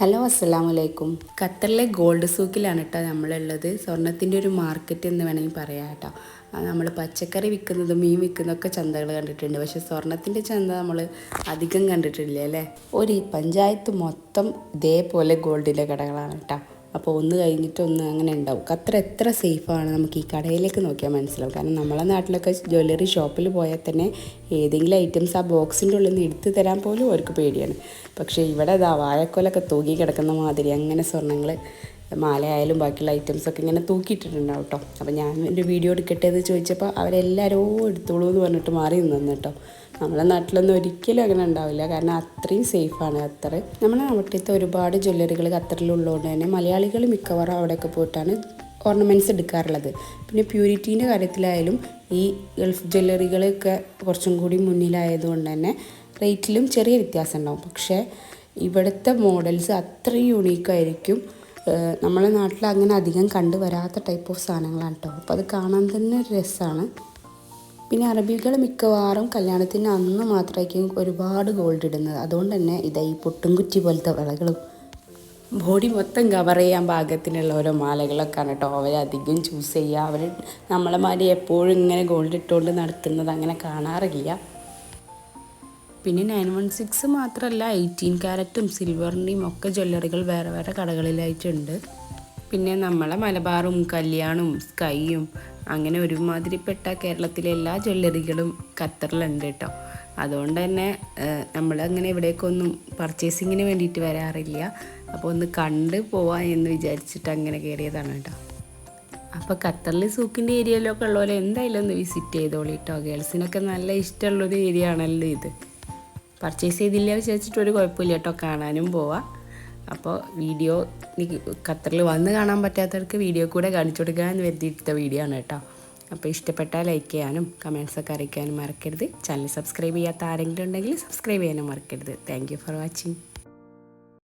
Hello അസ്സലാമു അലൈക്കും ഖത്തറിലെ ഗോൾഡ് സൂക്കിലാണ് കേട്ടോ നമ്മളുള്ളത്. സ്വർണത്തിന്റെ ഒരു മാർക്കറ്റ് എന്ന് വേണമെങ്കിൽ പറയാം കേട്ടോ നമ്മൾ പച്ചക്കറി വിൽക്കുന്നതും മീൻ വിൽക്കുന്നതൊക്കെ ചന്തകൾ കണ്ടിട്ടുണ്ട്. പക്ഷേ സ്വർണത്തിന്റെ ചന്ത നമ്മൾ അധികം കണ്ടിട്ടില്ല അല്ലേ? ഒരു പഞ്ചായത്ത് മൊത്തം ഇതേപോലെ ഗോൾഡിന്റെ കടകളാണ് കേട്ടോ അപ്പോൾ ഒന്ന് കഴിഞ്ഞിട്ടൊന്ന് അങ്ങനെ ഉണ്ടാവും. ഖത്തർ എത്ര സേഫാണ് നമുക്ക് ഈ കടയിലേക്ക് നോക്കിയാൽ മനസ്സിലാവും. കാരണം നമ്മളെ നാട്ടിലൊക്കെ ജ്വല്ലറി ഷോപ്പിൽ പോയാൽ തന്നെ ഏതെങ്കിലും ഐറ്റംസ് ആ ബോക്സിന്റെ ഉള്ളിൽ നിന്ന് എടുത്തു തരാൻ പോലും അവർക്ക് പേടിയാണ്. പക്ഷേ ഇവിടെ ഇതാ വാഴക്കൊലൊക്കെ തൂങ്ങി കിടക്കുന്ന മാതിരി അങ്ങനെ സ്വർണങ്ങൾ മാലയായാലും ബാക്കിയുള്ള ഐറ്റംസൊക്കെ ഇങ്ങനെ തൂക്കിയിട്ടിട്ടുണ്ടാവും കേട്ടോ. അപ്പോൾ ഞാൻ എന്റെ വീഡിയോ എടുക്കട്ടെ എന്ന് ചോദിച്ചപ്പോൾ അവരെല്ലാവരും എടുത്തോളൂ എന്ന് പറഞ്ഞിട്ട് മാറി നിന്നു കേട്ടോ. നമ്മുടെ നാട്ടിലൊന്നും ഒരിക്കലും അങ്ങനെ ഉണ്ടാവില്ല. കാരണം അത്രയും സേഫാണ് ഖത്തർ നമ്മുടെ നാട്ടിലത്തെ ഒരുപാട് ജ്വല്ലറികൾ ഖത്തറിലുള്ളതുകൊണ്ട് തന്നെ മലയാളികൾ മിക്കവാറും അവിടെയൊക്കെ പോയിട്ടാണ് ഓർണമെന്റ്സ് എടുക്കാറുള്ളത്. പിന്നെ പ്യൂരിറ്റീന്റെ കാര്യത്തിലായാലും ഈ ഗൾഫ് ജ്വല്ലറികളൊക്കെ കുറച്ചും കൂടി മുന്നിലായതുകൊണ്ട് തന്നെ റേറ്റിലും ചെറിയ വ്യത്യാസം ഉണ്ടാവും. പക്ഷേ ഇവിടുത്തെ മോഡൽസ് അത്രയും യുണീക്കായിരിക്കും നമ്മളെ നാട്ടിൽ അങ്ങനെ അധികം കണ്ടുവരാത്ത ടൈപ്പ് ഓഫ് സാധനങ്ങളാണ് കേട്ടോ അപ്പോൾ അത് കാണാൻ തന്നെ ഒരു രസമാണ് പിന്നെ അറബികൾ മിക്കവാറും കല്യാണത്തിന് അന്ന് മാത്രമായിരിക്കും ഒരുപാട് ഗോൾഡ് ഇടുന്നത്. അതുകൊണ്ട് തന്നെ ഇതാ ഈ പൊട്ടുംകുറ്റി പോലത്തെ വളകളും ബോഡി മൊത്തം കവർ ചെയ്യാൻ പാകത്തിനുള്ള ഓരോ മാലകളൊക്കെയാണ് കേട്ടോ അവർ അധികം ചൂസ് ചെയ്യുക അവർ നമ്മളെ മാതിരി എപ്പോഴും ഇങ്ങനെ ഗോൾഡ് ഇട്ടുകൊണ്ട് നടക്കുന്നത് അങ്ങനെ കാണാറില്ല. പിന്നെ നയൻ വൺ സിക്സ് മാത്രമല്ല എയ്റ്റീൻ ക്യാരറ്റും സിൽവറിന്റെയും ഒക്കെ ജ്വല്ലറികൾ വേറെ വേറെ കടകളിലായിട്ടുണ്ട്. പിന്നെ നമ്മളെ മലബാറും കല്യാണും സ്കൈയും അങ്ങനെ ഒരുമാതിരിപ്പെട്ട കേരളത്തിലെ എല്ലാ ജ്വല്ലറികളും ഖത്തറിലുണ്ട് കേട്ടോ. അതുകൊണ്ട് തന്നെ നമ്മളങ്ങനെ ഇവിടേക്കൊന്നും പർച്ചേസിങ്ങിന് വേണ്ടിയിട്ട് വരാറില്ല. അപ്പോൾ ഒന്ന് കണ്ട് പോവാം എന്ന് വിചാരിച്ചിട്ട് അങ്ങനെ കയറിയതാണ് കേട്ടോ. അപ്പോൾ ഖത്തറിൽ സൂക്കിന്റെ ഏരിയയിലൊക്കെ ഉള്ളവരെ എന്തായാലും ഒന്ന് വിസിറ്റ് ചെയ്തോളൂ കേട്ടോ. ഗേൾസിനൊക്കെ നല്ല ഇഷ്ടമുള്ളൊരു ഏരിയ ആണല്ലോ ഇത്. പർച്ചേസ് ചെയ്തില്ല വിചാരിച്ചിട്ട് ഒരു കുഴപ്പമില്ല കേട്ടോ. കാണാനും പോവാം. അപ്പോൾ വീഡിയോ ഖത്തറിൽ വന്ന് കാണാൻ പറ്റാത്തവർക്ക് വീഡിയോ കൂടെ കാണിച്ചു കൊടുക്കാൻ വരുത്തിയിട്ട വീഡിയോ ആണ് കേട്ടോ. അപ്പോൾ ഇഷ്ടപ്പെട്ടാൽ ലൈക്ക് ചെയ്യാനും കമൻസൊക്കെ അറിയിക്കാനും മറക്കരുത്. ചാനൽ സബ്സ്ക്രൈബ് ചെയ്യാത്ത ആരെങ്കിലും ഉണ്ടെങ്കിൽ സബ്സ്ക്രൈബ് ചെയ്യാനും മറക്കരുത്. Thank for watching